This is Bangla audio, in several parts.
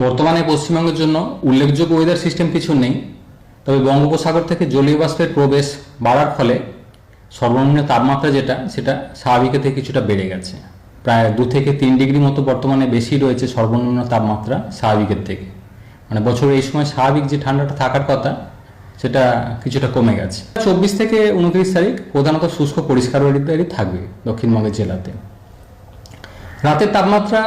বর্তমানে পশ্চিমবঙ্গের জন্য উল্লেখযোগ্য ওয়েদার সিস্টেম কিছু নেই, তবে বঙ্গোপসাগর থেকে জলীয় বাষ্পের প্রবেশ বাড়ার ফলে সর্বনিম্ন তাপমাত্রা যেটা, সেটা স্বাভাবিকের থেকে কিছুটা বেড়ে গেছে। প্রায় দু থেকে তিন ডিগ্রি মতো বর্তমানে বেশি রয়েছে সর্বনিম্ন তাপমাত্রা স্বাভাবিকের থেকে। মানে বছরের এই সময় স্বাভাবিক যে ঠান্ডাটা থাকার কথা, সেটা কিছুটা কমে গেছে। চব্বিশ থেকে উনত্রিশ তারিখ প্রধানত শুষ্ক পরিষ্কার থাকবে দক্ষিণবঙ্গের জেলাতে। রাতের তাপমাত্রা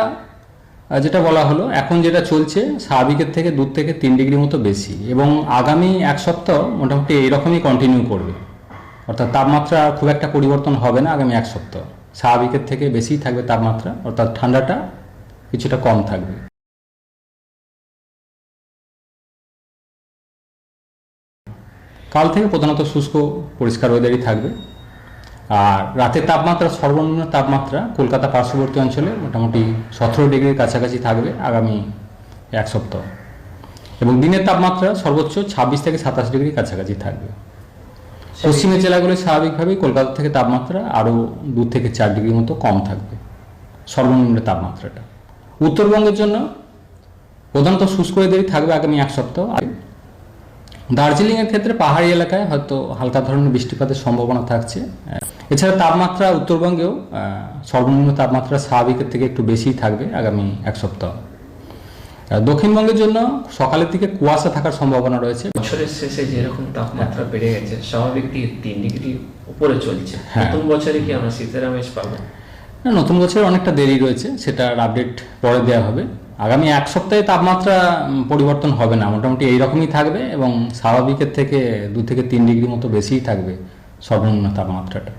যেটা বলা হলো, এখন যেটা চলছে, স্বাভাবিকের থেকে দু থেকে তিন ডিগ্রি মতো বেশি। এবং আগামী এক সপ্তাহ মোটামুটি এইরকমই কন্টিনিউ করবে। অর্থাৎ তাপমাত্রা খুব একটা পরিবর্তন হবে না আগামী এক সপ্তাহ। স্বাভাবিকের থেকে বেশিই থাকবে তাপমাত্রা, অর্থাৎ ঠান্ডাটা কিছুটা কম থাকবে। কাল থেকে প্রধানত শুষ্ক, পরিষ্কার ওয়েদারই থাকবে। আর রাতের তাপমাত্রা সর্বনিম্ন তাপমাত্রা কলকাতা পার্শ্ববর্তী অঞ্চলে মোটামুটি সতেরো ডিগ্রির কাছাকাছি থাকবে আগামী এক সপ্তাহ। এবং দিনের তাপমাত্রা সর্বোচ্চ ছাব্বিশ থেকে সাতাশ ডিগ্রির কাছাকাছি থাকবে। পশ্চিমের জেলাগুলো স্বাভাবিকভাবেই কলকাতা থেকে তাপমাত্রা আরও দু থেকে চার ডিগ্রির মতো কম থাকবে সর্বনিম্ন তাপমাত্রাটা। উত্তরবঙ্গের জন্য প্রধানত শুষ্ক ওয়েদারই থাকবে আগামী এক সপ্তাহ। আর দার্জিলিং এর ক্ষেত্রে পাহাড়ি এলাকায় হয়তো হালকা ধরনের বৃষ্টিপাতের সম্ভাবনা থাকছে। এছাড়া তাপমাত্রা উত্তরবঙ্গেও সর্বনিম্ন তাপমাত্রা স্বাভাবিকের থেকে একটু বেশিই থাকবে আগামী এক সপ্তাহ। দক্ষিণবঙ্গের জন্য সকালের দিকে কুয়াশা থাকার সম্ভাবনা রয়েছে। বছরের শেষে যেরকম তাপমাত্রা বেড়ে গেছে স্বাভাবিক তিন ডিগ্রি উপরে চলছে। হ্যাঁ। নতুন বছরে কি আমরা শীতের আমেজ পাবো নতুন বছরের অনেকটা দেরি রয়েছে সেটার আপডেট পরে দেওয়া হবে। আগামী এক সপ্তাহে তাপমাত্রা পরিবর্তন হবে না। মোটামুটি এইরকমই থাকবে এবং স্বাভাবিকের থেকে দু থেকে তিন ডিগ্রি মতো বেশিই থাকবে সর্বনিম্ন তাপমাত্রাটা।